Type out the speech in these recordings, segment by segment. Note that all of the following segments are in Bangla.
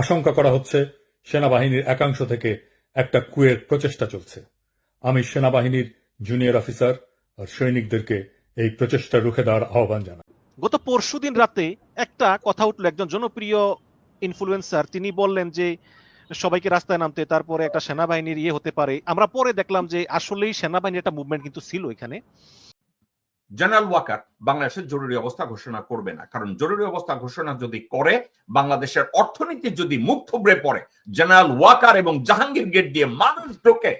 আশঙ্কা করা হচ্ছে সেনাবাহিনীর একাংশ থেকে একটা কুয়ের প্রচেষ্টা চলছে। আমি সেনাবাহিনীর জুনিয়র অফিসার আর সৈনিকদেরকে এই প্রচেষ্টা রুখে দেওয়ার আহ্বান জানাই। গত পরশুদিন রাতে একটা কথা উঠল, একজন জনপ্রিয় ইনফ্লুয়েন্সার তিনি বললেন যে সবাইকে রাস্তায় নামতে, তারপরে একটা সেনাবাহিনীর ইয়ে হতে পারে। আমরা পরে দেখলাম যে আসলেই সেনাবাহিনীর একটা মুভমেন্ট কিন্তু ছিল এখানে। জেনারেল ওয়াকার বাংলাদেশের জরুরি অবস্থা ঘোষণা করবে না। কারণ জরুরি অবস্থা ঘোষণা যদি করে, বাংলাদেশের অর্থনীতি যদি মুখ থুবড়ে পড়ে জেনারেল ওয়াকার এবং জাহাঙ্গীর গেট দিয়ে মানুষ ঢোকে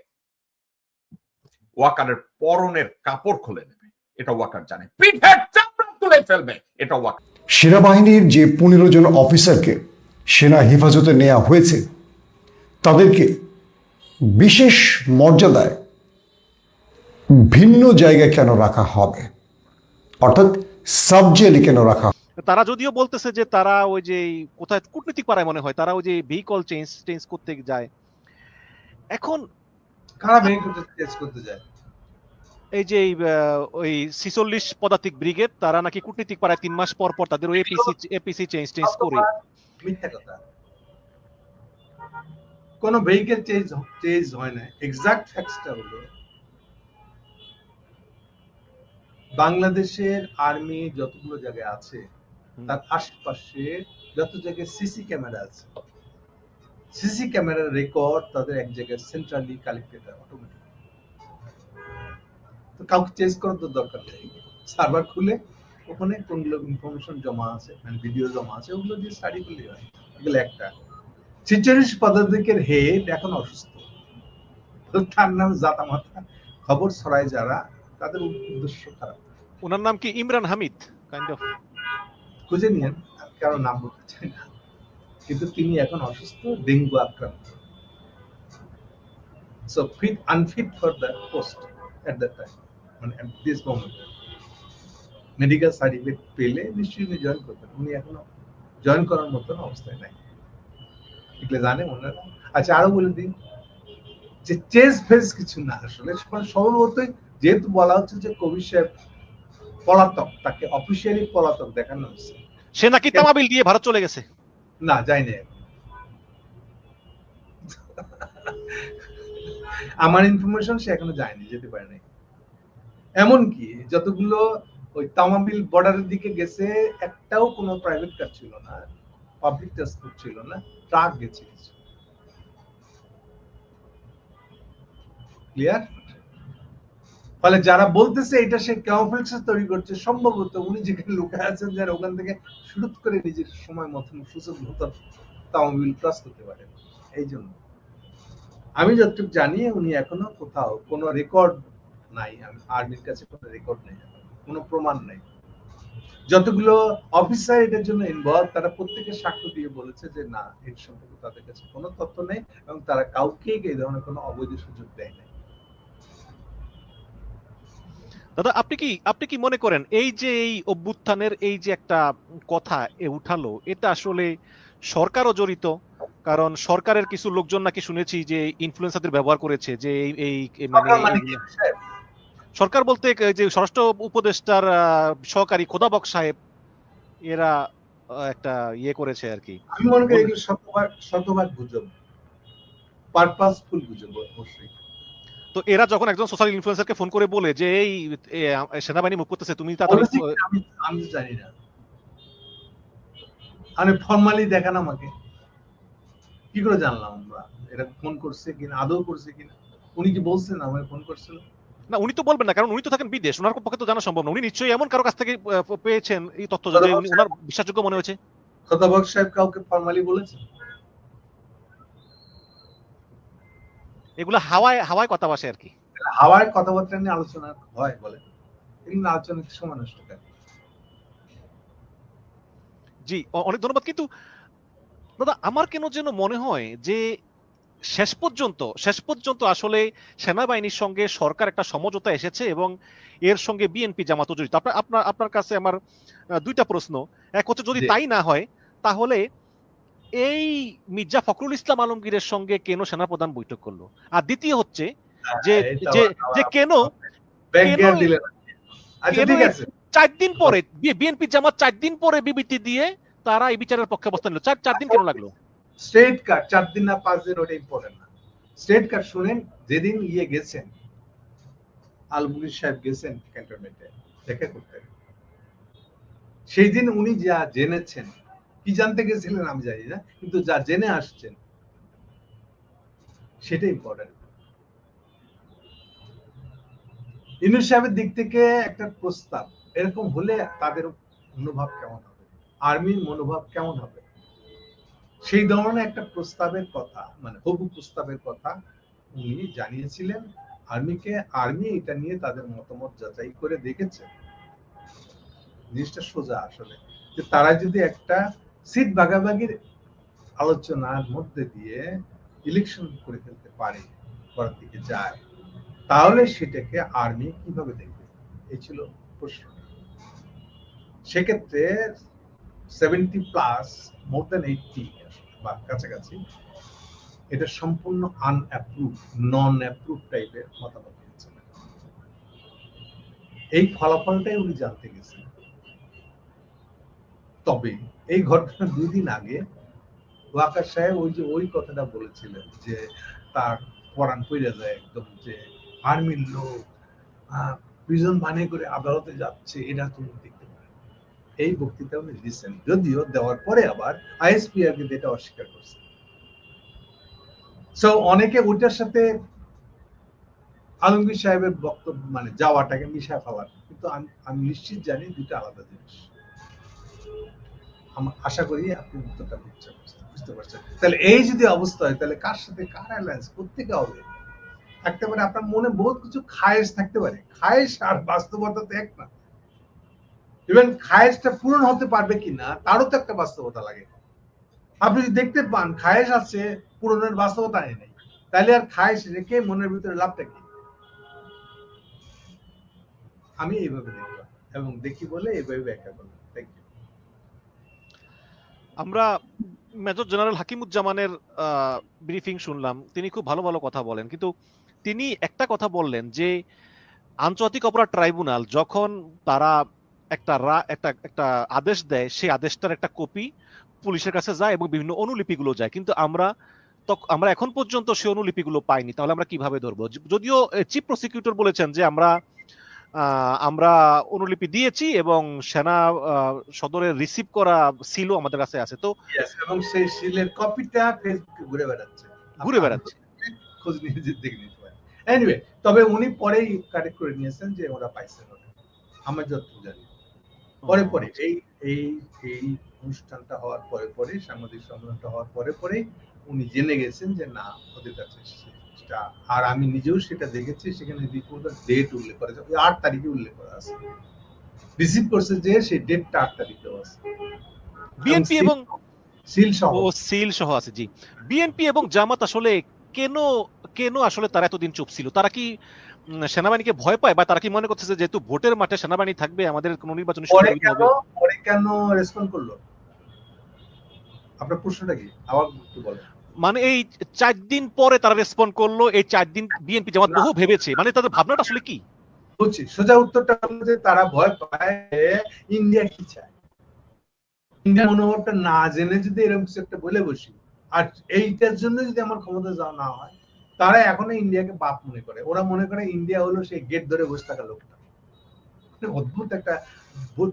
ওয়াকারের পরনের কাপড় খুলে নেবে। এটা ওয়াকার জানে। পিঠের চামড়া তুলে ফেলবে। এটা ওয়াকার সেনাবাহিনীর যে পনেরো জন অফিসারকে সেনা হেফাজতে নেওয়া হয়েছে, তাদেরকে বিশেষ মর্যাদায় ভিন্ন জায়গায় কেন রাখা হবে? অর্থাৎ সাব জেলে কেন রাখা। তারা যদিও বলতেছে যে তারা ওই যে কোথায় কূটনীতিক পাড়ায় মনে হয় তারা ওই যে ভেহিকল চেঞ্জ চেঞ্জ করতে যায়। এখন কারা করতে চেঞ্জ করতে যায়? এই যে আহ, ওই ছিচল্লিশ পদাতিক ব্রিগেড তারা নাকি কূটনীতিক পাড়ায় তিন মাস পর পর তাদের এপিসি এপিসি চেঞ্জ চেঞ্জ করে মিথ্যা কথা। কোন ভেহিকেল চেঞ্জ চেঞ্জ হয় না এক্সাক্ট ফ্যাক্টসটা হলো বাংলাদেশের আর্মি যতগুলো জায়গায় আছে। তার আশেপাশে যত জায়গায় সিসি ক্যামেরা আছে সিসি ক্যামেরার রেকর্ড তাদের এক জায়গায় সেন্ট্রালি কালেক্টেড হয় অটোমেটিক তো কাউকে চেঞ্জ করার তো দরকার নেই। সার্ভার খুলে ওখানে কোনগুলো ইনফরমেশন জমা আছে মানে ভিডিও জমা আছে ওগুলো দিয়ে স্টাডি করলে হয়। এগুলো একটা। ছিচল্লিশ পদাধিকের হেড এখন অসুস্থ। তার নাম জাতা মাথা খবর ছড়ায় যারা তাদের উদ্দেশ্য খারাপ। ওনার নাম কি? ইমরান হামিদ কাইন্ড অফ খুঁজে নিয়েন, কারও নাম বলতে চাই না। কিন্তু তিনি এখন অসুস্থ, ডেঙ্গু আক্রান্ত। So fit unfit for the post at that time মানে at this moment. Medical certificate পেলে নিশ্চয়ই উনি জয়েন করতেন উনি এখনও জয়েন করার মতন অবস্থায় নাই। এগুলো জানে ওনারা। আচ্ছা আরও বলে দিন যে চেস ফেস কিছু না আসলে। সম্ভবতই যেহেতু বলা হচ্ছে যে কবির সাহেব পলাতক তাকে অফিসিয়ালি পলাতক দেখানো হচ্ছে সে নাকি তামাবিল দিয়ে ভারত চলে গেছে? না যায়নি। আমার ইনফরমেশন সে এখনও যায়নি যেতে পারে নাই। এমনকি যতগুলো ওই তামাবিল বর্ডারের দিকে গেছে একটাও কোনো প্রাইভেট কার ছিল না পাবলিক ট্রান্সপোর্ট ছিল না ট্রাক গেছে ক্লিয়ার ফলে যারা বলতেছে এটা সে ক্যামোফ্লেক্স তৈরি করছে, সম্ভবত উনি যেখানে লুকায় আছেন যারা ওখান থেকে শুরু করে নিজের সময় মতন সুযোগ মতন তামাবিল ক্রস করতে পারেন। এই জন্য। আমি যতটুকু জানি, উনি এখনও কোথাও কোনো রেকর্ড নাই। আর্মির কাছে কোনো রেকর্ড নেই কোনো প্রমাণ নাই। যতগুলো অফিসার এটার জন্য ইনভলভ তারা প্রত্যেকে সাক্ষ্য দিয়ে বলেছে যে, না, এর সম্পর্কে তাদের কাছে কোনো তথ্য নেই এবং তারা কাউকে এই ধরনের কোনো অবৈধ সুযোগ দেয় না দাদা আপনি কি আপনি কি মনে করেন এই যে এই অভ্যুত্থানের এই যে একটা কথা এ উঠালো এটা আসলে সরকারও জড়িত? কারণ সরকারের কিছু লোকজন নাকি শুনেছি যে ইনফ্লুয়েন্সারদের ব্যবহার করেছে যে এই মানে সরকার মানে বলতে যে স্বরাষ্ট্র উপদেষ্টার সহকারী খোদাবক সাহেব এরা একটা ইয়ে করেছে আর কি। আমি মনে করি এগুলো শতভাগ শতভাগ গুজব। পারপাসফুল গুজব অবশ্যই। তো এরা যখন একজন সোশ্যাল ইনফ্লুয়েন্সারকে ফোন করে বলে যে এই সেনাবাহিনী মুখ করতেছে তুমি কি আমি আমি জানি না। আমি ফর্মালি দেখান আমাকে। কি করে জানলাম আমরা? এটা ফোন করছে কিনা আদৌ করছে কিনা? উনি কি বলছেন আমাকে ফোন করছিল? না উনি তো বলবেন না কারণ উনি তো থাকেন বিদেশ। ওনার পক্ষে তো জানা সম্ভব না। উনি নিশ্চয়ই এমন কারও কাছ থেকে পেয়েছেন এই তথ্য যে উনি- ওনার বিশ্বাসযোগ্য মনে হয়েছে। খতাবক সাহেব কাউকে ফর্মালি বলেছেন? এগুলো হাওয়ায় হাওয়ায় কথা বসে আর কি। হাওয়ায় কথাবার্তা নিয়ে আলোচনা হয় বলে। এগুলো আলোচনা সময় নষ্ট করে। জি অনেক ধন্যবাদ। কিন্তু দাদা আমার কেন যেন মনে হয় যে শেষ পর্যন্ত শেষ পর্যন্ত আসলে সেনাবাহিনীর সঙ্গে সরকার একটা সমঝোতা এসেছে এবং এর সঙ্গে বিএনপি জামাত জড়িত। আপনার আপনার আপনার কাছে আমার দুইটা প্রশ্ন। এক হচ্ছে যদি তাই না হয় তাহলে এই মির্জা ফখরুল ইসলাম আলমগীরের সঙ্গে কেন সেনাপ্রধান বৈঠক করল? আর দ্বিতীয় হচ্ছে যে হ্যাঁ, যে কেন ব্যাংক কেন- আচ্ছা চার দিন পরে বিএনপি জামাত চার দিন পরে বিবৃতি দিয়ে তারা এই বিচারের পক্ষে অবস্থান নিল। চার চার দিন কেন লাগল? স্ট্রেট কার্ড চার দিন না পাঁচ দিন ওটা ইম্পর্টেন্ট না। স্ট্রেট কার্ড শুনেন যেদিন ইয়ে গেছেন আলমগীর সাহেব গেছেন ক্যান্টনমেন্টে দেখা করতে। সেই দিন উনি যা জেনেছেন কি জানতে গেছিলেন আমি জানি না, কিন্তু যা জেনে আসছেন সেটা ইম্পর্টেন্ট ইনুস সাহেবের দিক থেকে একটা প্রস্তাব, এরকম হলে তাদের মনোভাব কেমন হবে? আর্মির মনোভাব কেমন হবে? সেই ধরনের একটা প্রস্তাবের কথা মানে হবু প্রস্তাবের কথা উনি জানিয়েছিলেন। আর্মিকে, আর্মি এটা নিয়ে তাদের মতামত যাচাই করে দেখেছে। জিনিসটা সোজা আসলে, যে তারা যদি একটা সিট ভাগাভাগির আলোচনার মধ্যে দিয়ে ইলেকশন করে ফেলতে পারে, করার দিকে যায়। তাহলে সেটাকে আর্মি কীভাবে দেখবে? এই ছিল প্রশ্ন। সেক্ষেত্রে seventy plus more than eighty বা কাছাকাছি, এটা সম্পূর্ণ আনঅ্যাপ্রুভ নন অ্যাপ্রুভ টাইপের মতামত এই ফলাফলটাই উনি জানতে গেছেন। তবে এই ঘটনা দুই দিন আগে ওয়াকার সাহেব ওই যে ওই কথাটা বলেছিলেন যে তার পরাণ পইরা যায় একদম যে আর্মির লোক প্রিজন মানে করে আদালতে যাচ্ছে, এটা তুমি দেখতে পারেন এই বক্তৃতা উনি দিচ্ছেন যদিও দেওয়ার পরে আবার আইএসপিআর কিন্তু এটা অস্বীকার করছে। সো অনেকে ওইটার সাথে আলমগীর সাহেবের বক্তব্য মানে যাওয়াটাকে মিশা ফেলার কিন্তু আমি নিশ্চিত জানি দুটো আলাদা জিনিস। আশা করি আপনি উত্তরটা বুঝতে পারছেন বুঝতে পারছেন। তাহলে এই যদি অবস্থা হয়, তাহলে কার সাথে কার অ্যালায়েন্স প্রত্যেকে হবে? থাকতে পারে আপনার মনে বহুত কিছু খায়েশ থাকতে পারে। খায়েশ আর বাস্তবতা তো এক না। ইভেন খায়েশটা পূরণ হতে পারবে কিনা তারও তো একটা বাস্তবতা লাগে। আপনি যদি দেখতে পান, খায়েশ আছে, পূরণের বাস্তবতা নেই। নাই তাহলে আর খায়েশ রেখে মনের ভিতরে লাভটা কি? আমি এইভাবে দেখলাম এবং দেখি বলে এইভাবে ব্যাখ্যা করলাম। আমরা মেজর জেনারেল হাকিমুজ্জামানের ব্রিফিং শুনলাম। তিনি খুব ভালো ভালো কথা বলেন। কিন্তু তিনি একটা কথা বললেন যে, আন্তর্জাতিক অপরাধ ট্রাইব্যুনাল যখন তারা একটা রা- একটা একটা আদেশ দেয়, সেই আদেশটার একটা কপি পুলিশের কাছে যায় এবং বিভিন্ন অনুলিপিগুলো যায়। কিন্তু আমরা আমরা এখন পর্যন্ত সেই অনুলিপিগুলো পাইনি। তাহলে আমরা কীভাবে ধরবো? যদিও চিফ প্রসিকিউটর বলেছেন যে, আমরা আমরা অনুলিপি দিয়েছি এবং সেনা সদরের রিসিভ করা সিলও আমাদের কাছে আছে। তো এবং সেই শিলের কপিটা ফেসবুকে ঘুরে বেড়াচ্ছে। ঘুরে বেড়াচ্ছে। খোঁজ নিয়ে যে দেখে নিতে পারেন। এনিওয়ে তবে উনি পরেই কারেক্ট করে নিয়েছেন যে ওরা পাইছেন আমার যতটুকু জানি। পরে পরে। এই এই এই অনুষ্ঠানটা হওয়ার পরে পরে সাংবাদিক সম্মেলনটা হওয়ার পরে পরে উনি জেনে গেছেন যে না ওদের কাছে সেটা আর আমি নিজেও সেটা দেখেছি সেখানে রিপোর্টার ডেট উল্লেখ করা আছে। আট তারিখে উল্লেখ করা আছে। রিসিভ করছে যে সেই ডেটটা আট তারিখেও আছে। বিএনপি এবং সিল সহ। ও সিল সহ আছে জি। বিএনপি এবং জামাত আসলে কেন কেন আসলে তারা এতদিন চুপ ছিল? তারা কি সেনাবাহিনীকে ভয় পায়? বা তারা কি মনে করতেছে যেহেতু ভোটের মাঠে সেনাবাহিনী থাকবে আমাদের কোনো নির্বাচনী পরে কেন পরে কেন রেসপন্ড করল? আপনার প্রশ্নটা কি? আবার একটু বলেন। মানে এই চার দিন পরে তারা রেসপন্ড করল এই চার দিন বিএনপি জামাত বহু ভেবেছে। মানে তাদের ভাবনাটা আসলে কি? বলছি সোজা উত্তরটা হলো যে তারা ভয় পায় ইন্ডিয়া কি চায়। ইন্ডিয়ার মনোভাবটা না জেনে যদি এরকম কিছু একটা বলে বসি। আর এইটার জন্য যদি আমার ক্ষমতা যাওয়া না হয় তারা এখনও ইন্ডিয়াকে বাপ মনে করে। ওরা মনে করে ইন্ডিয়া হলো সেই গেট ধরে বসে থাকা লোকটা। মানে অদ্ভুত একটা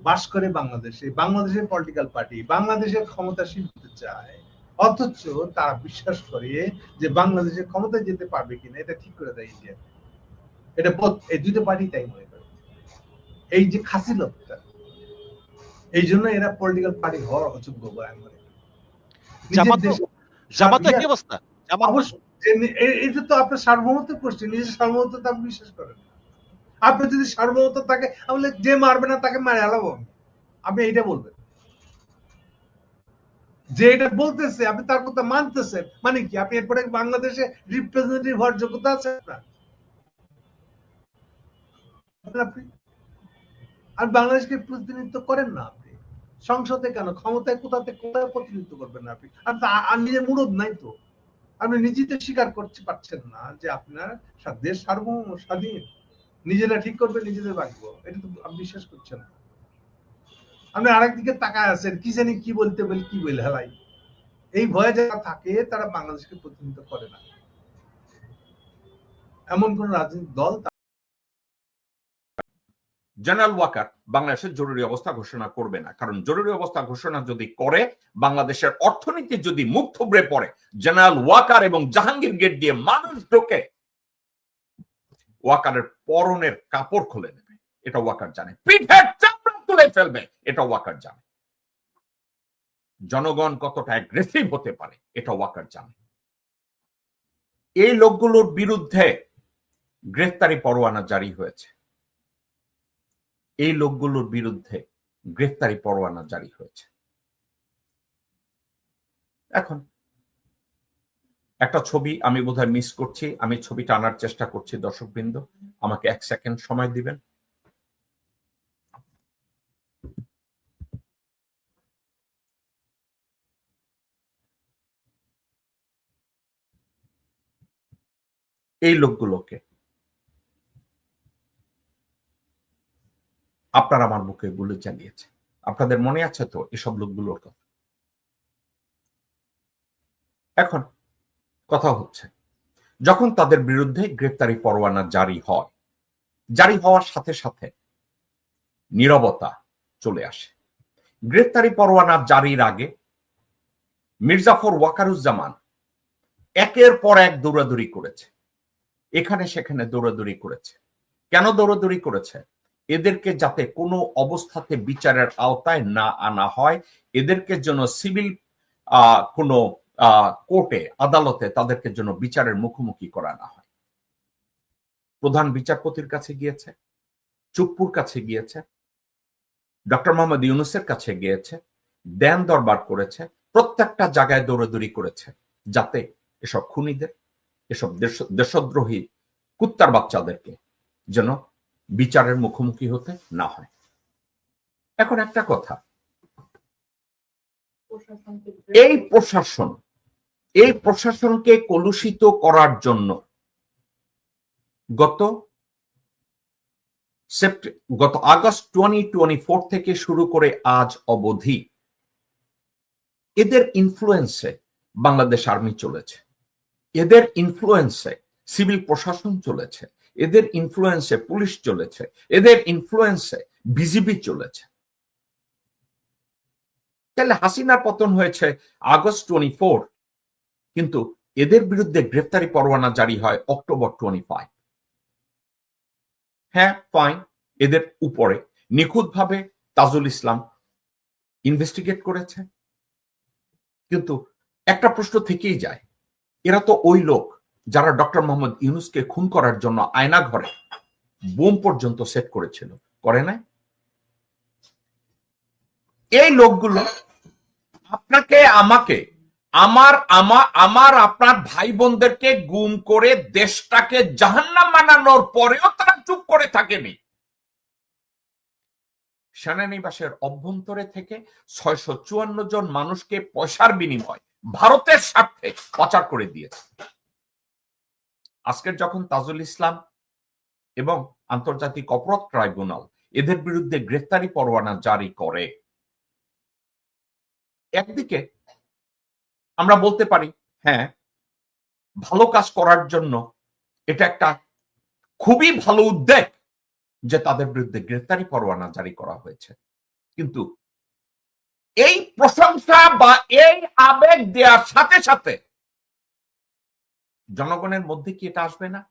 বাস করে বাংলাদেশে। বাংলাদেশের পলিটিক্যাল পার্টি বাংলাদেশের ক্ষমতাসীন হতে চায়। অথচ তারা বিশ্বাস করে যে বাংলাদেশে ক্ষমতায় যেতে পারবে কিনা এটা ঠিক করে দেয় ইন্ডিয়া এটা এই দুটো পার্টি তাই মনে করে এই যে খাসি লোকটা এই জন্য এরা পলিটিক্যাল পার্টি হওয়ার অযোগ্য বলে আমি মনে করি। অবস্থা এটা তো আপনার সার্বভৌমত্ব প্রশ্ন নিজের সার্বভৌমত্ব আপনি বিশ্বাস করেন। আপনি যদি সার্বভৌমত্ব থাকে তাহলে যে মারবে না তাকে মারে আলাবো আমি। আপনি এইটা বলবেন যে এটা বলতেছে, আপনি তার কথা মানতেছেন। মানে কি? আপনি এরপরে বাংলাদেশে রিপ্রেজেন্টেটিভ হওয়ার যোগ্যতা আছে আপনার? আপনি আর বাংলাদেশকে প্রতিনিধিত্ব করেন না আপনি। সংসদে কেন? ক্ষমতায় কোথাতে কোথায় প্রতিনিধিত্ব করবেন না আপনি? আর আর নিজের মুরদ নাই তো। আপনি নিজেই তো স্বীকার করতে পারছেন না যে আপনার দেশ সার্বভৌম, স্বাধীন। নিজেরা ঠিক করবে, নিজেদের ভাগ্য। এটা তো আপনি বিশ্বাস করছেন না। আপনি আরেক দিকে তাকায় আছেন, কি জানি কি বলতে বলে, কি বলে হেলাই। এই ভয়ে যারা থাকে, তারা বাংলাদেশকে প্রতিনিধিত্ব করে না। এমন কোন রাজনৈতিক দল জেনারেল ওয়াকার বাংলাদেশের জরুরি অবস্থা ঘোষণা করবে না। কারণ জরুরি অবস্থা ঘোষণা যদি করে, বাংলাদেশের অর্থনীতি যদি মুখ থুবড়ে পড়ে জেনারেল ওয়াকার এবং জাহাঙ্গীর গেট দিয়ে মানুষ ঢোকে ওয়াকারের পরনের কাপড় খুলে নেবে। এটা ওয়াকার জানে। পিঠের চামড়া ফেলবে এটা ওয়াকার জানে। জনগণ কতটা অ্যাগ্রেসিভ হতে পারে এটা ওয়াকার জানে। এই লোকগুলোর বিরুদ্ধে গ্রেফতারি পরোয়ানা জারি হয়েছে। এই লোকগুলোর বিরুদ্ধে গ্রেফতারি পরোয়ানা জারি হয়েছে। এখন একটা ছবি আমি বোধহয় মিস করছি, আমি ছবিটা আনার চেষ্টা করছি দর্শকবৃন্দ, আমাকে এক সেকেন্ড সময় দিবেন। এই লোকগুলোকে। আপনার আমার মুখে গুলি চালিয়েছে আপনাদের মনে আছে তো এসব লোকগুলোর কথা? এখন কথা হচ্ছে, যখন তাদের বিরুদ্ধে গ্রেপ্তারি পরোয়ানা জারি হয়, জারি হওয়ার সাথে সাথে নীরবতা চলে আসে। গ্রেপ্তারি পরোয়ানা জারির আগে মির্জাফর ওয়াকারুজ্জামান একের পর এক দৌড়াদৌড়ি করেছে। এখানে সেখানে দৌড়াদৌড়ি করেছে। কেন দৌড়াদৌড়ি করেছে? এদেরকে যাতে কোনো অবস্থাতে বিচারের আওতায় না আনা হয়, এদেরকে যেন সিভিল কোনো কোর্টে, আদালতে তাদেরকে যেন বিচারের মুখোমুখি করা না হয়। প্রধান বিচারপতির কাছে গিয়েছে, চুপ্পুর কাছে গিয়েছে, ডক্টর মোহাম্মদ ইউনুসের কাছে গিয়েছে, দেন দরবার করেছে, প্রত্যেকটা জায়গায় দৌড়াদৌড়ি করেছে, যাতে এসব খুনিদের এসব দেশ, দেশদ্রোহী কুত্তার বাচ্চাদেরকে যেন বিচারের মুখোমুখি হতে না হয়। এখন একটা কথা। এই প্রশাসন, এই প্রশাসনকে কলুষিত করার জন্য গত গত আগস্ট টোয়েন্টি টোয়েন্টি ফোর থেকে শুরু করে আজ অবধি এদের ইনফ্লুয়েন্সে বাংলাদেশ আর্মি চলেছে। এদের ইনফ্লুয়েন্সে সিভিল প্রশাসন চলেছে, এদের ইনফ্লুয়েন্সে পুলিশ চলেছে, এদের ইনফ্লুয়েন্সে বিজিবি চলেছে। তাহলে হাসিনার পতন হয়েছে আগস্ট টোয়েন্টি ফোর কিন্তু এদের বিরুদ্ধে গ্রেফতারি পরোয়ানা জারি হয় অক্টোবর টোয়েন্টি ফাইভ হ্যাঁ ফাইন এদের উপরে নিখুঁতভাবে তাজুল ইসলাম ইনভেস্টিগেট করেছে। কিন্তু একটা প্রশ্ন থেকেই যায় এরা তো ওই লোক যারা ডক্টর মোহাম্মদ ইউনুসকে খুন করার জন্য আয়না ঘরে বোম পর্যন্ত সেট করেছিল। করে না এই লোকগুলো আপনাকে, আমাকে, আমার আমার আমার, আপনার ভাই বোনদেরকে গুম করে দেশটাকে জাহান্নাম মানানোর পরেও তারা চুপ করে থাকেনি। সেনানিবাসের অভ্যন্তরে থেকে ছয়শো চুয়ান্ন জন মানুষকে পয়সার বিনিময় ভারতের স্বার্থে পাচার করে দিয়েছে। আজকের যখন তাজুল ইসলাম এবং আন্তর্জাতিক অপরাধ ট্রাইব্যুনাল এদের বিরুদ্ধে গ্রেফতারি পরোয়ানা জারি করে, একদিকে আমরা বলতে পারি হ্যাঁ ভালো কাজ করার জন্য এটা একটা খুবই ভালো উদ্যোগ যে তাদের বিরুদ্ধে গ্রেফতারি পরোয়ানা জারি করা হয়েছে। কিন্তু এই প্রশংসা বা এই আবেগ দেওয়ার সাথে সাথে জনগণের মধ্যে কি এটা আসবে না?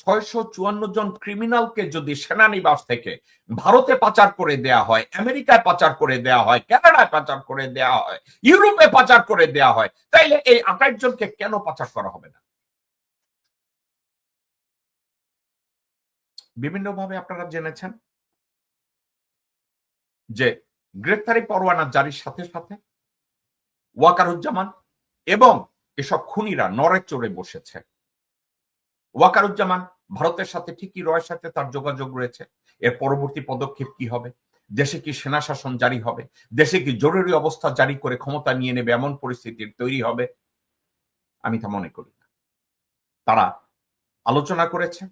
ছয়শো চুয়ান্ন জন ক্রিমিনালকে যদি সেনানিবাস থেকে ভারতে পাচার করে দেয়া হয়, আমেরিকায় পাচার করে দেয়া হয়, কানাডায় পাচার করে দেয়া হয়, ইউরোপে পাচার করে দেয়া হয়, তাইলে এই আঠাশ জনকে কেন পাচার করা হবে না? বিভিন্নভাবে আপনারা জেনেছেন যে গ্রেফতারি পরোয়ানা জারির সাথে সাথে ওয়াকারুজ্জামান এবং এসব খুনিরা নড়ে চড়ে বসেছে। ওয়াকারুজ্জামান ভারতের সাথে ঠিকই রয়ের সাথে তার যোগাযোগ রয়েছে। এর পরবর্তী পদক্ষেপ কি হবে? দেশে কি সেনা শাসন জারি হবে? দেশে কি জরুরি অবস্থা জারি করে ক্ষমতা নিয়ে নেবে? এমন পরিস্থিতির তৈরি হবে? আমি তা মনে করি না। তারা আলোচনা করেছে,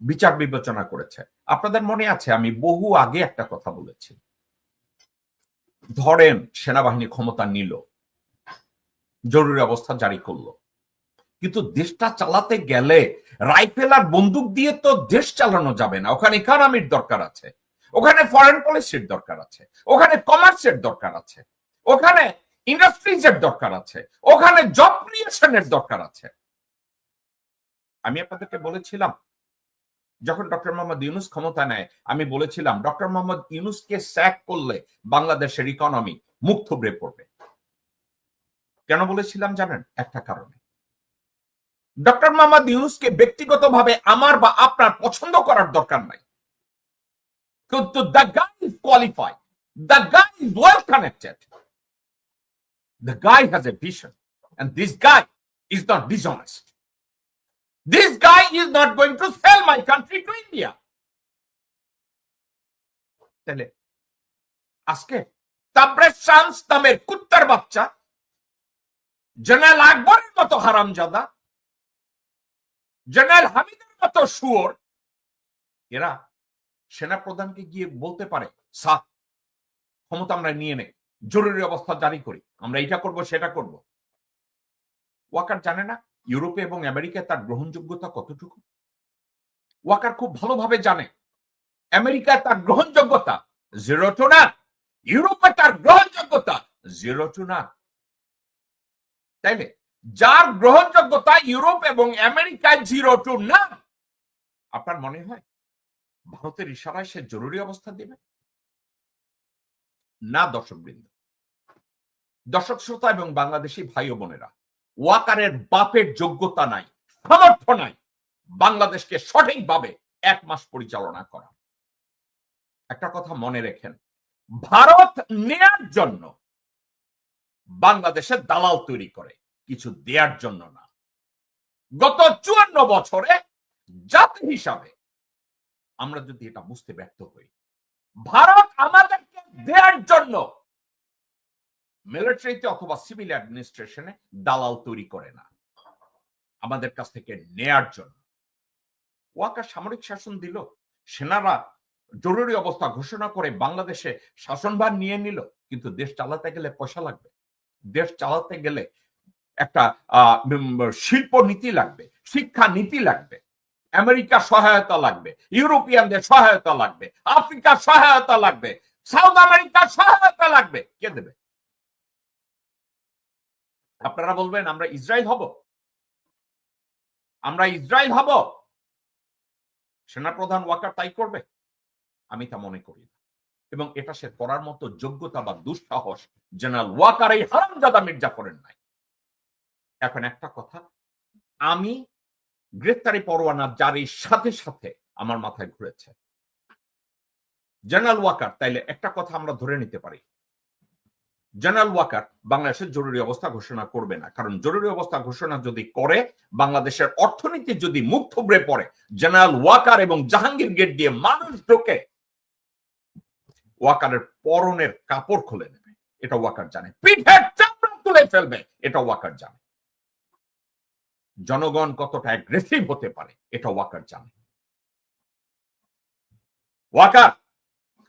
বিচার বিবেচনা করেছে। আপনাদের মনে আছে, আমি বহু আগে একটা কথা বলেছি। ধরেন সেনাবাহিনী ক্ষমতা নিল, জরুরি অবস্থা জারি করল। কিন্তু দেশটা চালাতে গেলে রাইফেল আর বন্দুক দিয়ে তো দেশ চালানো যাবে না। ওখানে ইকোনমির দরকার আছে, ওখানে ফরেন পলিসির দরকার আছে, ওখানে কমার্সের দরকার আছে, ওখানে ইন্ডাস্ট্রিজ এর দরকার আছে, ওখানে জব ক্রিয়েশনের দরকার আছে। আমি আপনাদেরকে বলেছিলাম যখন ডক্টর মোহাম্মদ ইউনুস ক্ষমতা নেয়, আমি বলেছিলাম, ডক্টর মোহাম্মদ ইউনুসকে স্যাক করলে বাংলাদেশের ইকোনমি মুখ থুবড়ে পড়বে। কেন বলেছিলাম জানেন? একটা কারণে। ডক্টর মোহাম্মদ ইউনুসকে ব্যক্তিগতভাবে আমার বা আপনার পছন্দ করার দরকার নাই। কিন্তু the guy is qualified the guy is well connected the guy has a vision and this guy is not dishonest. This guy is not going to sell my country to India. তাহলে আজকে তাবরে শামস নামের কুত্তার বাচ্চা জেনারেল আকবরের মতো হারামজাদা। জেনারেল হামিদের মতো শুয়োর। এরা সেনা প্রধানকে গিয়ে বলতে পারে সাত ক্ষমতা আমরা নিয়ে নেই। জরুরি অবস্থা জারি করি। আমরা এটা করব, সেটা করব। ওয়াকার জানে না। ইউরোপে এবং আমেরিকায় তার গ্রহণযোগ্যতা কতটুকু? ওয়াকার খুব ভালোভাবে জানে। আমেরিকায় তার গ্রহণযোগ্যতা জিরো টু না ইউরোপে তার গ্রহণযোগ্যতা জিরো টু না তাইলে? যার গ্রহণযোগ্যতা ইউরোপ এবং আমেরিকায় জিরো টু না আপনার মনে হয় ভারতের ইশারায় সে জরুরি অবস্থা দেবে? না দর্শক বৃন্দ দর্শক শ্রোতা এবং বাংলাদেশি ভাই ও বোনেরা ওয়াকারের বাপের যোগ্যতা নাই, সামর্থ্য নাই। বাংলাদেশকে সঠিকভাবে এক মাস পরিচালনা করা। একটা কথা মনে রেখেন, ভারত নেয়ার জন্য বাংলাদেশে দালাল তৈরি করে, কিছু দেয়ার জন্য না। গত চুয়ান্ন বছরে জাতি হিসাবে আমরা যদি এটা বুঝতে ব্যর্থ হই, ভারত আমাদেরকে দেয়ার জন্য মিলিটারিতে অথবা সিভিল অ্যাডমিনিস্ট্রেশনে দালাল তৈরি করে না। আমাদের কাছ থেকে নেয়ার জন্য। ওয়াকার সামরিক শাসন দিল। সেনারা জরুরি অবস্থা ঘোষণা করে বাংলাদেশে শাসনভার নিয়ে নিল। কিন্তু দেশ চালাতে গেলে পয়সা লাগবে। দেশ চালাতে গেলে একটা শিল্প নীতি লাগবে, শিক্ষা নীতি লাগবে। আমেরিকা সহায়তা লাগবে, ইউরোপিয়ানদের সহায়তা লাগবে আফ্রিকার সহায়তা লাগবে, সাউথ আমেরিকার সহায়তা লাগবে। কে দেবে? আপনারা বলবেন, আমরা ইসরায়েল হব? আমরা ইসরায়েল হব। সেনাপ্রধান ওয়াকার তাই করবে। আমি তা মনে করি না। এবং এটা সে করার মতো যোগ্যতা বা দুঃসাহস জেনারেল ওয়াকার এই হারামজাদা মির্জাফরের নাই। এখন একটা কথা, আমি গ্রেফতারি পরোয়ানা জারির সাথে সাথে আমার মাথায় ঘুরেছে। জেনারেল ওয়াকার, তাইলে একটা কথা আমরা ধরে নিতে পারি। জেনারেল ওয়াকার বাংলাদেশের জরুরি অবস্থা ঘোষণা করবে না। কারণ জরুরি অবস্থা ঘোষণা যদি করে, বাংলাদেশের অর্থনীতি যদি মুখ থুবড়ে পড়ে জেনারেল ওয়াকার এবং জাহাঙ্গীর গেট দিয়ে মানুষ ঢোকে ওয়াকারের পরনের কাপড় খুলে নেবে। এটা ওয়াকার জানে। পিঠের চামড়া তুলে ফেলবে। এটা ওয়াকার জানে। জনগণ কতটা অ্যাগ্রেসিভ হতে পারে, এটা ওয়াকার জানে। ওয়াকার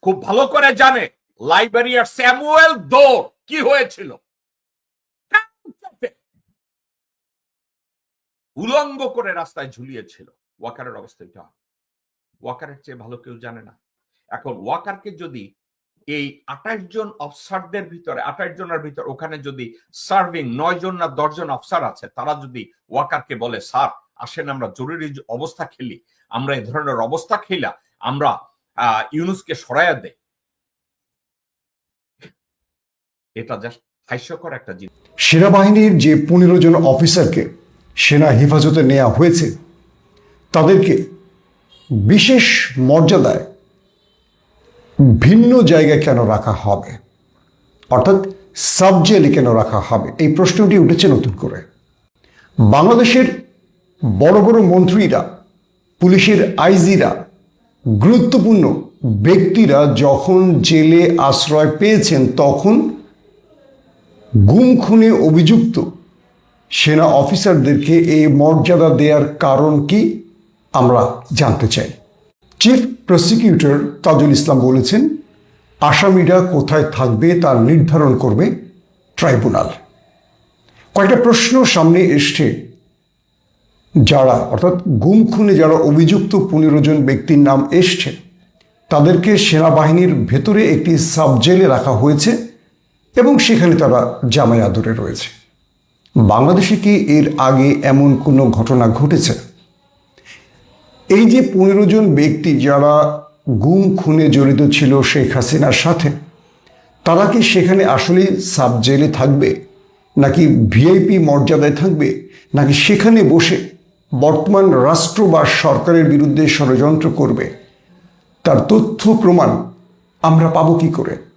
খুব ভালো করে জানে। লাইব্রেরিয়ার স্যামুয়েল দোর, কি হয়েছিল? উলঙ্গ করে রাস্তায় ঝুলিয়েছিল। ওয়াকারের অবস্থা এটা। ওয়াকারের চেয়ে ভালো কেউ জানে না। এখন ওয়াকারকে যদি এই আঠাশ জন অফসারদের ভিতরে, আঠাশ জনের ভিতরে, ওখানে যদি সার্ভিং নয় জন না দশ জন অফসার আছে, তারা যদি ওয়াকারকে বলে, স্যার, আসেন, আমরা জরুরি অবস্থা খেলি, আমরা এই ধরনের অবস্থা খেলা, আমরা ইউনুসকে সরাইয়া দেই। এটা জাস্ট হাস্যকর একটা জিনিস। সেনাবাহিনীর যে পনেরো জন অফিসারকে সেনা হেফাজতে নেওয়া হয়েছে, তাদেরকে বিশেষ মর্যাদায় ভিন্ন জায়গায় কেন রাখা হবে? অর্থাৎ সাব জেলে কেন রাখা হবে? এই প্রশ্নটি উঠেছে নতুন করে। বাংলাদেশের বড় বড় মন্ত্রীরা, পুলিশের আইজিরা, গুরুত্বপূর্ণ ব্যক্তিরা যখন জেলে আশ্রয় পেয়েছেন, তখন গুম খুনে অভিযুক্ত সেনা অফিসারদেরকে এই মর্যাদা দেওয়ার কারণ কি আমরা জানতে চাই। চিফ প্রসিকিউটর তাজুল ইসলাম বলেছেন, আসামিরা কোথায় থাকবে তা নির্ধারণ করবে ট্রাইব্যুনাল। কয়েকটা প্রশ্ন সামনে এসছে। যারা, অর্থাৎ গুম খুনে যারা অভিযুক্ত পনেরো জন ব্যক্তির নাম এসছে, তাদেরকে সেনাবাহিনীর ভেতরে একটি সাবজেলে রাখা হয়েছে। এবং সেখানে তারা জামাই আদরে রয়েছে। বাংলাদেশে কি এর আগে এমন কোনো ঘটনা ঘটেছে? এই যে পনেরো জন ব্যক্তি যারা গুম, খুনে জড়িত ছিল শেখ হাসিনার সাথে, তারা কি সেখানে আসলে সাব জেলে থাকবে? নাকি ভিআইপি মর্যাদায় থাকবে? নাকি সেখানে বসে বর্তমান রাষ্ট্র বা সরকারের বিরুদ্ধে ষড়যন্ত্র করবে? তার তথ্য প্রমাণ আমরা পাবো কি করে?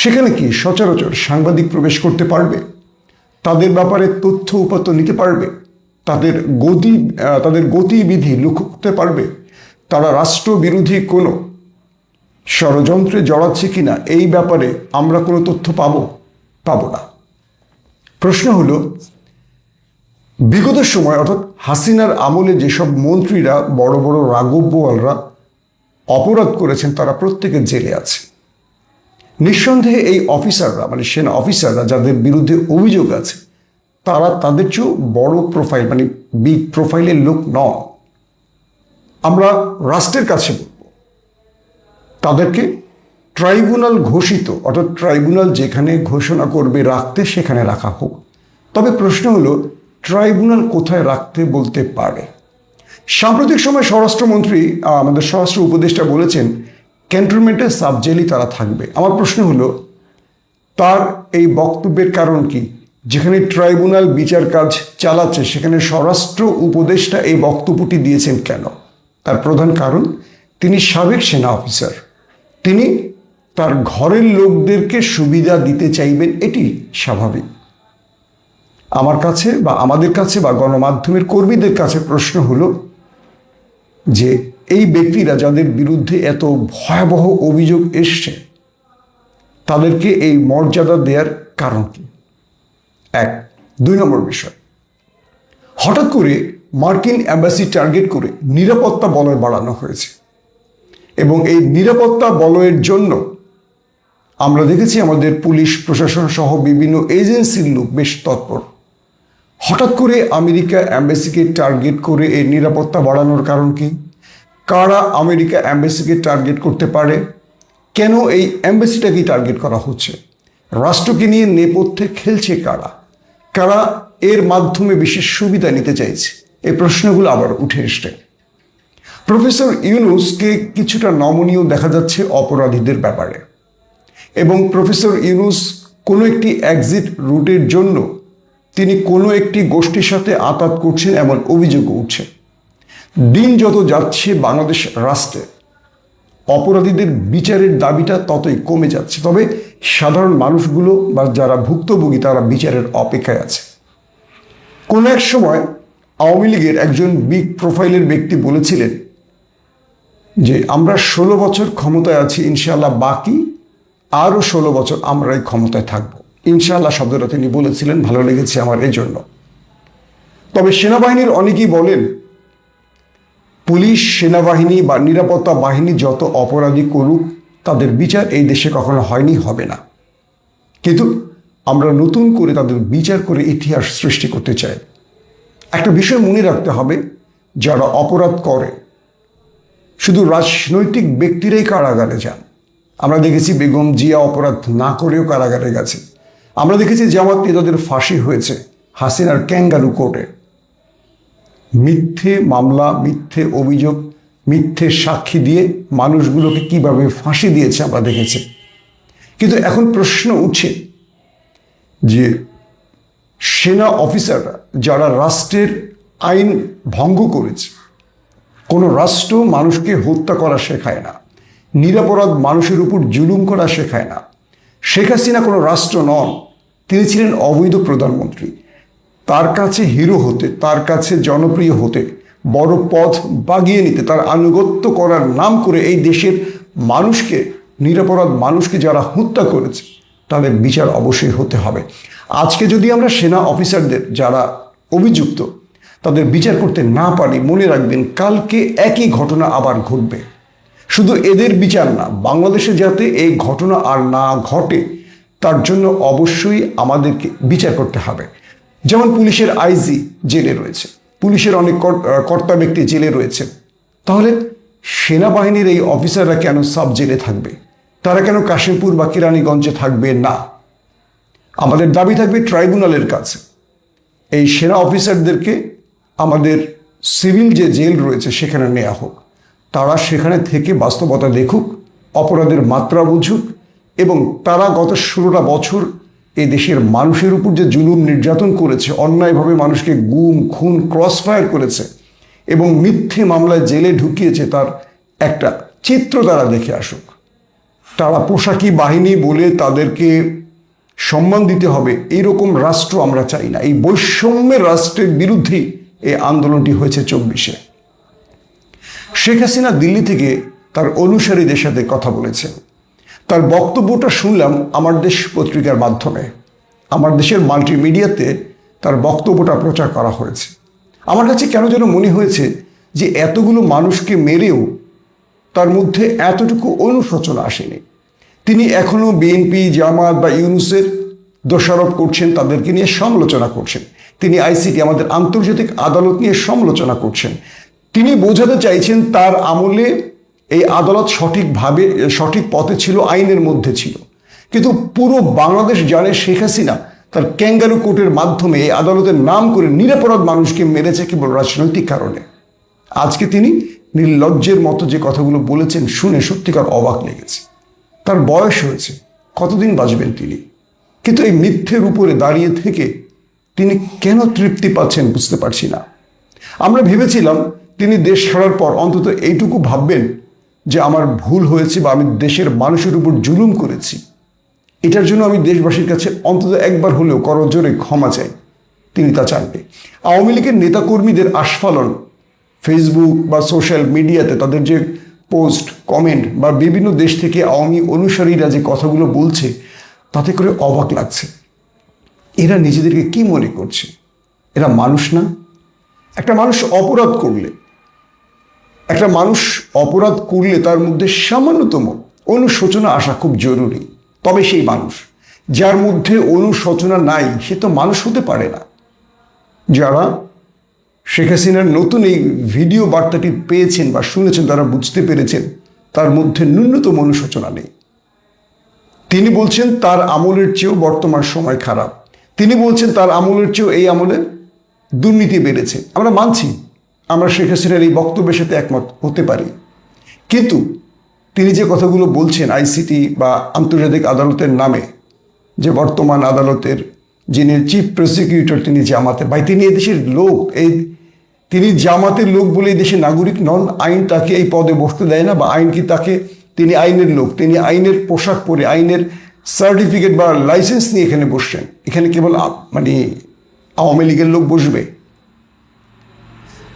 সেখানে কি সচরাচর সাংবাদিক প্রবেশ করতে পারবে? তাদের ব্যাপারে তথ্য উপাত্ত নিতে পারবে? তাদের গতি তাদের গতিবিধি লক্ষ্য করতে পারবে? তারা রাষ্ট্রবিরোধী কোনো ষড়যন্ত্রে জড়াচ্ছে কিনা, এই ব্যাপারে আমরা কোনো তথ্য পাবো পাবো না। প্রশ্ন হলো, বিগত সময় অর্থাৎ হাসিনার আমলে যেসব মন্ত্রীরা, বড় বড় রাগব্যওয়ালরা অপরাধ করেছেন, তারা প্রত্যেকে জেলে আছে। নিঃসন্দেহে এই অফিসাররা মানে সেনা অফিসাররা যাদের বিরুদ্ধে অভিযোগ আছে, তারা তাদের চেয়েও বড় প্রোফাইল মানে বিগ প্রোফাইলের লোক নন আমরা রাষ্ট্রের কাছে বলব, তাদেরকে ট্রাইব্যুনাল ঘোষিত, অর্থাৎ ট্রাইব্যুনাল যেখানে ঘোষণা করবে রাখতে সেখানে রাখা হোক। তবে প্রশ্ন হলো ট্রাইব্যুনাল কোথায় রাখতে বলতে পারে? সাম্প্রতিক সময় স্বরাষ্ট্রমন্ত্রী আমাদের স্বরাষ্ট্র উপদেষ্টা বলেছেন ক্যান্টনমেন্টের সাব জেলই তারা থাকবে। আমার প্রশ্ন হলো, তার এই বক্তব্যের কারণ কি? যেখানে ট্রাইব্যুনাল বিচার কাজ চালাচ্ছে, সেখানে স্বরাষ্ট্র উপদেষ্টা এই বক্তব্যটি দিয়েছেন কেন? তার প্রধান কারণ, তিনি সাবেক সেনা অফিসার। তিনি তার ঘরের লোকদেরকে সুবিধা দিতে চাইবেন, এটি স্বাভাবিক। আমার কাছে বা আমাদের কাছে বা গণমাধ্যমের কর্মীদের কাছে প্রশ্ন হলো যে এই ব্যক্তিরা যাদের বিরুদ্ধে এত ভয়াবহ অভিযোগ এসছে, তাদেরকে এই মর্যাদা দেওয়ার কারণ কি? এক, দুই নম্বর বিষয়। হঠাৎ করে মার্কিন অ্যাম্বাসি টার্গেট করে নিরাপত্তা বলয় বাড়ানো হয়েছে এবং এই নিরাপত্তা বলয়ের জন্য আমরা দেখেছি আমাদের পুলিশ, প্রশাসন সহ বিভিন্ন এজেন্সির লোক বেশ তৎপর। হঠাৎ করে আমেরিকা অ্যাম্বাসিকে টার্গেট করে এই নিরাপত্তা বাড়ানোর কারণ কি? কারা আমেরিকা অ্যাম্বাসিকে টার্গেট করতে পারে? কেন এই অ্যাম্বাসিটাকে টার্গেট করা হচ্ছে? রাষ্ট্রকে নিয়ে নেপথ্যে খেলছে কারা? কারা এর মাধ্যমে বিশেষ সুবিধা নিতে চাইছে? এই প্রশ্নগুলো আবার উঠে এসছে। প্রফেসর ইউনুসকে কিছুটা নমনীয় দেখা যাচ্ছে অপরাধীদের ব্যাপারে। এবং প্রফেসর ইউনুস কোনো একটি এক্সিট রুটের জন্য তিনি কোনো একটি গোষ্ঠীর সাথে আতাত করছেন এমন অভিযোগ উঠছে। দিন যত যাচ্ছে বাংলাদেশ রাষ্ট্রে, অপরাধীদের বিচারের দাবিটা ততই কমে যাচ্ছে। তবে সাধারণ মানুষগুলো বা যারা ভুক্তভোগী, তারা বিচারের অপেক্ষায় আছে। কোনো এক সময় আওয়ামী লীগের একজন বিগ প্রোফাইলের ব্যক্তি বলেছিলেন যে, আমরা ষোলো বছর ক্ষমতায় আছি, ইনশাআল্লাহ বাকি আরও ষোলো বছর আমরাই ক্ষমতায় থাকব। ইনশাআল্লাহ শব্দটা তিনি বলেছিলেন, ভালো লেগেছে আমার এই জন্য তবে সেনাবাহিনীর অনেকেই বলেন পুলিশ, সেনাবাহিনী বা নিরাপত্তা বাহিনী যত অপরাধী করুক, তাদের বিচার এই দেশে কখনো হয়নি, হবে না। কিন্তু আমরা নতুন করে তাদের বিচার করে ইতিহাস সৃষ্টি করতে চাই। একটা বিষয় মনে রাখতে হবে, যারা অপরাধ করে, শুধু রাজনৈতিক ব্যক্তিরাই কারাগারে যান। আমরা দেখেছি বেগম জিয়া অপরাধ না করেও কারাগারে গেছে। আমরা দেখেছি জামাত নেতাদের ফাঁসি হয়েছে হাসিনার ক্যাঙ্গারু কোর্টে। মিথ্যে মামলা, মিথ্যে অভিযোগ, মিথ্যে সাক্ষী দিয়ে মানুষগুলোকে কীভাবে ফাঁসি দিয়েছে আমরা দেখেছি। কিন্তু এখন প্রশ্ন উঠছে যে সেনা অফিসাররা যারা রাষ্ট্রের আইন ভঙ্গ করেছে, কোনো রাষ্ট্র মানুষকে হত্যা করা শেখায় না, নিরাপরাধ মানুষের উপর জুলুম করা শেখায় না। শেখ হাসিনা কোনো রাষ্ট্র নন, তিনি ছিলেন অবৈধ প্রধানমন্ত্রী। তার কাছে হিরো হতে, তার কাছে জনপ্রিয় হতে, বড় পথ বাগিয়ে নিতে, তার আনুগত্য করার নাম করে এই দেশের মানুষকে, নিরাপরাধ মানুষকে যারা হত্যা করেছে, তাদের বিচার অবশ্যই হতে হবে। আজকে যদি আমরা সেনা অফিসারদের যারা অভিযুক্ত, তাদের বিচার করতে না পারি, মনে রাখবেন কালকে একই ঘটনা আবার ঘটবে। শুধু এদের বিচার না, বাংলাদেশে যাতে এই ঘটনা আর না ঘটে, তার জন্য অবশ্যই আমাদেরকে বিচার করতে হবে। যেমন পুলিশের আইজি জেলে রয়েছে, পুলিশের অনেক কর্তা ব্যক্তি জেলে রয়েছে, তাহলে সেনাবাহিনীর এই অফিসাররা কেন সাব জেলে থাকবে? তারা কেন কাশিমপুর বা কেরানীগঞ্জে থাকবে না? আমাদের দাবি থাকবে ট্রাইব্যুনালের কাছে। এই সেনা অফিসারদেরকে আমাদের সিভিল যে জেল রয়েছে সেখানে নেওয়া হোক। তারা সেখানে থেকে বাস্তবতা দেখুক, অপরাধের মাত্রা বুঝুক এবং তারা গত ষোলোটা বছর এই দেশের মানুষের উপর যে জুলুম নির্যাতন করেছে, অন্যায়ভাবে মানুষকে গুম, খুন ক্রস ফায়ার করেছে এবং মিথ্যে মামলায় জেলে ঢুকিয়েছে তার একটা চিত্র তারা দেখে আসুক। তারা পোশাকি বাহিনী বলে তাদেরকে সম্মান দিতে হবে, এইরকম রাষ্ট্র আমরা চাই না। এই বৈষম্যের রাষ্ট্রের বিরুদ্ধেই এই আন্দোলনটি হয়েছে চব্বিশে। শেখ হাসিনা দিল্লি থেকে তার অনুসারীদের সাথে কথা বলেছেন। তার বক্তব্যটা শুনলাম আমার দেশ পত্রিকার মাধ্যমে। আমার দেশের মাল্টিমিডিয়াতে তার বক্তব্যটা প্রচার করা হয়েছে। আমার কাছে কেন যেন মনে হয়েছে যে এতগুলো মানুষকে মেরেও তার মধ্যে এতটুকু অনুশোচনা আসেনি। তিনি এখনও বিএনপি, জামাত বা ইউনুসের দোষারোপ করছেন, তাদেরকে নিয়ে সমালোচনা করছেন। তিনি আইসিটি আমাদের আন্তর্জাতিক আদালত নিয়ে সমালোচনা করছেন। তিনি বোঝাতে চাইছেন তার আমলে এই আদালত সঠিকভাবে, সঠিক পথে ছিল, আইনের মধ্যে ছিল। কিন্তু পুরো বাংলাদেশ জানে শেখ হাসিনা তার ক্যাঙ্গারু কোর্টের মাধ্যমে এই আদালতের নাম করে নিরাপরাধ মানুষকে মেরেছে কেবল রাজনৈতিক কারণে। আজকে তিনি নির্লজ্জের মতো যে কথাগুলো বলেছেন শুনে সত্যিকার অবাক লেগেছে। তার বয়স হয়েছে, কতদিন বাঁচবেন তিনি? কিন্তু এই মিথ্যের উপরে দাঁড়িয়ে থেকে তিনি কেন তৃপ্তি পাচ্ছেন বুঝতে পারছি না। আমরা ভেবেছিলাম তিনি দেশ ছাড়ার পর অন্তত এইটুকু ভাববেন যে আমার ভুল হয়েছে বা আমি দেশের মানুষের উপর জুলুম করেছি। এটার জন্য আমি দেশবাসীর কাছে অন্তত একবার হলেও করজোরে ক্ষমা চাই। তিনি তা চানবে আওয়ামী লীগের নেতাকর্মীদের আস্ফালন ফেসবুক বা সোশ্যাল মিডিয়াতে তাদের যে পোস্ট কমেন্ট বা বিভিন্ন দেশ থেকে আওয়ামী অনুসারীরা যে কথাগুলো বলছে, তাতে করে অবাক লাগছে। এরা নিজেদেরকে কি মনে করছে? এরা মানুষ না? একটা মানুষ অপরাধ করলে একটা মানুষ অপরাধ করলে তার মধ্যে সামান্যতম অনুশোচনা আসা খুব জরুরি। তবে সেই মানুষ, যার মধ্যে অনুশোচনা নাই, সে তো মানুষ হতে পারে না। যারা শেখ হাসিনার নতুন এই ভিডিও বার্তাটি পেয়েছেন বা শুনেছেন, তারা বুঝতে পেরেছেন, তার মধ্যে ন্যূনতম অনুশোচনা নেই। তিনি বলছেন, তার আমলের চেয়েও বর্তমান সময় খারাপ। তিনি বলছেন, তার আমলের চেয়েও এই আমলে দুর্নীতি বেড়েছে। আমরা মানছি আমরা শেখ হাসিনার এই বক্তব্যের সাথে একমত হতে পারি। কিন্তু তিনি যে কথাগুলো বলছেন আইসিটি বা আন্তর্জাতিক আদালতের নামে, যে বর্তমান আদালতের যিনি চিফ প্রসিকিউটর তিনি জামাতে, ভাই তিনি এদেশের লোক, এই তিনি জামাতের লোক বলে এই দেশের নাগরিক নন, আইন তাকে এই পদে বসতে দেয় না বা আইন কি তাকে, তিনি আইনের লোক, তিনি আইনের পোশাক পরে আইনের সার্টিফিকেট বা লাইসেন্স নিয়ে এখানে বসছেন। এখানে কেবল মানে আওয়ামী লীগের লোক বসবে।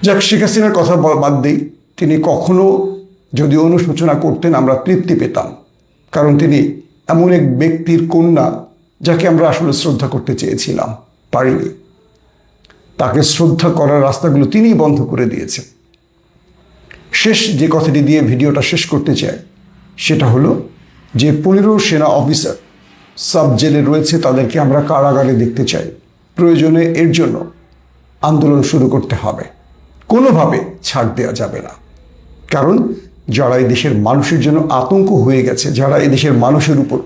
যাক, শেখ হাসিনার কথা বাদ দিই। তিনি কখনো যদি অনুশোচনা করতেন, আমরা তৃপ্তি পেতাম। কারণ তিনি এমন এক ব্যক্তির কন্যা যাকে আমরা আসলে শ্রদ্ধা করতে চেয়েছিলাম, পারিনি। তাকে শ্রদ্ধা করার রাস্তাগুলো তিনিই বন্ধ করে দিয়েছেন। শেষ যে কথাটি দিয়ে ভিডিওটা শেষ করতে চাই, সেটা হলো যে পনেরো সেনা অফিসার সাব জেলে রয়েছে, তাদেরকে আমরা কারাগারে দেখতে চাই। প্রয়োজনে এর জন্য আন্দোলন শুরু করতে হবে। কোনোভাবে ছাড় দেওয়া যাবে না। কারণ যারা এই দেশের মানুষের জন্য আতঙ্ক হয়ে গেছে, যারা এই দেশের মানুষের উপর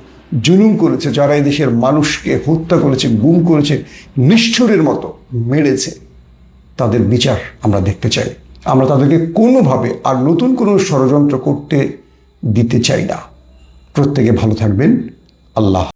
জুলুম করেছে, যারা এই দেশের মানুষকে হত্যা করেছে, গুম করেছে, নিষ্ঠুরের মতো মেরেছে, তাদের বিচার আমরা দেখতে চাই। আমরা তাদেরকে কোনোভাবে আর নতুন কোনো ষড়যন্ত্র করতে দিতে চাই না। প্রত্যেকে ভালো থাকবেন। আল্লাহ